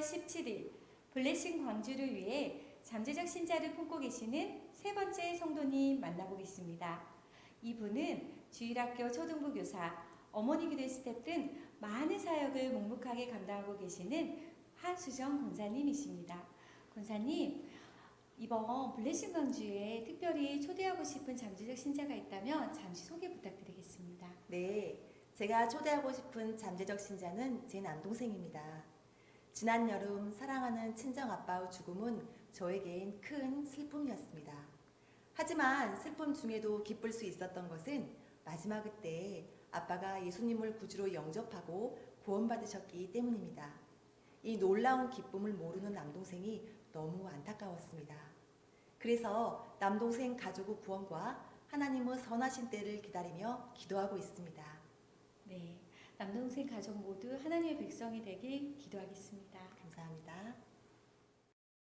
17일 블레싱 광주를 위해 잠재적 신자를 품고 계시는 세 번째 성도님 만나보겠습니다. 이분은 주일학교 초등부 교사, 어머니 기도 스텝 등 많은 사역을 묵묵하게 감당하고 계시는 하수정 권사님이십니다. 권사님, 이번 블레싱 광주에 특별히 초대하고 싶은 잠재적 신자가 있다면 잠시 소개 부탁드리겠습니다. 네, 제가 초대하고 싶은 잠재적 신자는 제 남동생입니다. 지난 여름 사랑하는 친정 아빠의 죽음은 저에겐 큰 슬픔이었습니다. 하지만 슬픔 중에도 기쁠 수 있었던 것은 마지막 그때 아빠가 예수님을 구주로 영접하고 구원받으셨기 때문입니다. 이 놀라운 기쁨을 모르는 남동생이 너무 안타까웠습니다. 그래서 남동생 가족의 구원과 하나님의 선하신 때를 기다리며 기도하고 있습니다. 네, 남동생 가족 모두 하나님의 백성이 되길 기도하겠습니다. 감사합니다.